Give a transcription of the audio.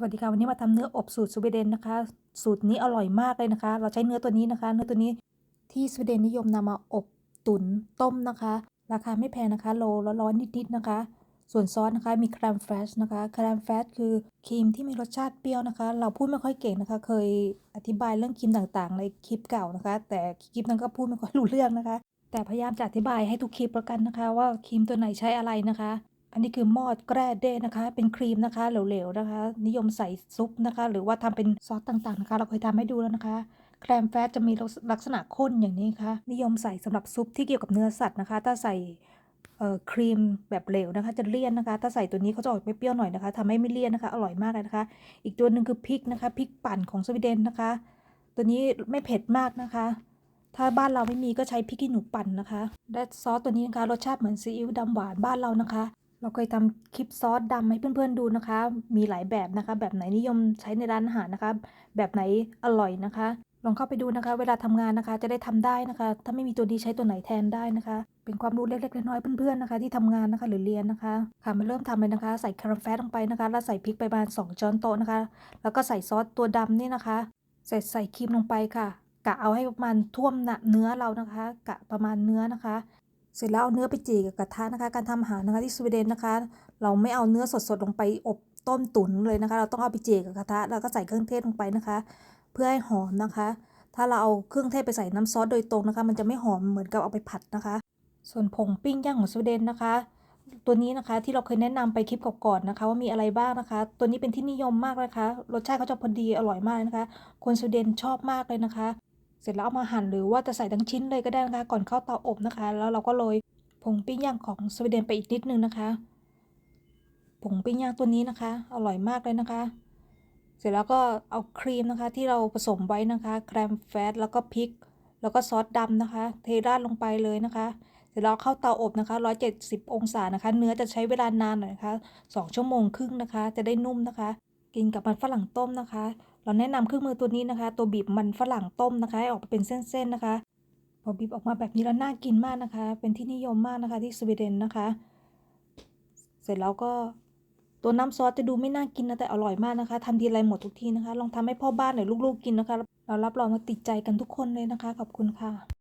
สวัสดีค่ะวันนี้มาทำเนื้ออบสูตรสวีเดนนะคะ สูตรนี้อร่อยมากเลยนะคะ เราใช้เนื้อตัวนี้นะคะ เนื้อตัวนี้ที่สวีเดนนิยมนำมาอบตุ๋นต้มนะคะ ราคาไม่แพงนะคะโลละร้อยนิดๆนะคะ ส่วนซอสนะคะมีครมเฟรชนะคะครมเฟรชคือครีมที่มีรสชาติเปรี้ยวนะคะ เราพูดไม่ค่อยเก่งนะคะ เคยอธิบายเรื่องครีมต่างๆ ในคลิปเก่านะคะ แต่คลิปนั้นก็พูดไม่ค่อยรู้เรื่องนะคะ แต่พยายามจะอธิบายให้ทุกคลิปแล้วกันนะคะ ว่าครีมตัวไหนใช้อะไรนะคะ นนี้คือมอดแกรเด้นะคะ เป็นครีมนะคะเหลวๆนะคะ นิยมใส่ซุปนะคะ หรือว่าทำเป็นซอสต่างๆนะคะ เราเคยทำให้ดูแล้วนะคะแครมแฟตจะมีลักษณะข้นอย่างนี้ค่ะนิยมใส่สำหรับซุปที่เกี่ยวกับเนื้อสัตว์นะคะ ถ้าใส่ครีมแบบเหลวนะคะจะเลี่ยนนะคะ ถ้าใส่ตัวนี้เขาจะออกเปรี้ยวหน่อยนะคะทำให้ไม่เลี่ยนนะคะอร่อยมากเลยนะคะ อีกตัวหนึ่งคือพริกนะคะพริกปั่นของสวีเดนนะคะ ตัวนี้ไม่เผ็ดมากนะคะ ถ้าบ้านเราไม่มีก็ใช้พริกขี้หนูปั่นนะคะและซอสตัวนี้นะคะรสชาติเหมือนซีอิ๊วดำหวานบ้านเรานะคะ เราเคยทำคลิปซอสดำให้เพื่อนๆดูนะคะ มีหลายแบบนะคะ แบบไหนนิยมใช้ในร้านอาหารนะคะ แบบไหนอร่อยนะคะ ลองเข้าไปดูนะคะ เวลาทำงานนะคะ จะได้ทำได้นะคะ ถ้าไม่มีตัวนี้ใช้ตัวไหนแทนได้นะคะ เป็นความรู้เล็กๆน้อยๆเพื่อนๆนะคะ ที่ทำงานนะคะหรือเรียนนะคะ ค่ะมาเริ่มทำเลยนะคะ ใส่คาราเฟลลงไปนะคะ แล้วใส่พริกไปประมาณ2ช้อนโต๊ะนะคะ แล้วก็ใส่ซอสตัวดำนี่นะคะเสร็จใส่ครีมลงไปค่ะกะเอาให้ประมาณท่วมหนะเนื้อเรานะคะ กะประมาณเนื้อนะคะ เสร็จแล้วเอาเนื้อไปจีกับกระทะนะคะ การทำอาหารนะคะที่สวีเดนนะคะ เราไม่เอาเนื้อสดๆลงไปอบต้มตุ๋นเลยนะคะ เราต้องเอาไปจีกับกระทะแล้วก็ใส่เครื่องเทศลงไปนะคะ เพื่อให้หอมนะคะ ถ้าเราเอาเครื่องเทศไปใส่น้ำซอสโดยตรงนะคะ มันจะไม่หอมเหมือนกับเอาไปผัดนะคะ ส่วนผงปิ้งย่างของสวีเดนนะคะตัวนี้นะคะที่เราเคยแนะนำไปคลิปก่อนๆนะคะ ว่ามีอะไรบ้างนะคะ ตัวนี้เป็นที่นิยมมากนะคะ รสชาติเขาจะพอดีอร่อยมากนะคะ คนสวีเดนชอบมากเลยนะคะ เสร็จแล้วเอามาหั่นหรือว่าจะใส่ทั้งชิ้นเลยก็ได้นะคะ ก่อนเข้าเตาอบนะคะ แล้วเราก็โรยผงปิ้งย่างของสวีเดนไปอีกนิดนึงนะคะผงปิ้งย่างตัวนี้นะคะ อร่อยมากเลยนะคะ เสร็จแล้วก็เอาครีมนะคะ ที่เราผสมไว้นะคะแครมแฟตแล้วก็พริก แล้วก็ซอสดำนะคะ เทราดลงไปเลยนะคะ เสร็จแล้วเข้าเตาอบนะคะ 170 องศานะคะ เนื้อจะใช้เวลานานหน่อยนะคะ 2 ชั่วโมงครึ่งนะคะ จะได้นุ่มนะคะ กินกับมันฝรั่งต้มนะคะ เราแนะนำเครื่องมือตัวนี้นะคะ ตัวบีบมันฝรั่งต้มนะคะ ให้ออกมาเป็นเส้นๆนะคะ พอบีบออกมาแบบนี้แล้วน่ากินมากนะคะ เป็นที่นิยมมากนะคะที่สวีเดนนะคะ เสร็จแล้วก็ตัวน้ำซอสจะดูไม่น่ากินนะแต่อร่อยมากนะคะทำทีไรหมดทุกทีนะคะ ลองทำให้พ่อบ้านหรือลูกๆกินนะคะ เรารับรองว่าติดใจกันทุกคนเลยนะคะ ขอบคุณค่ะ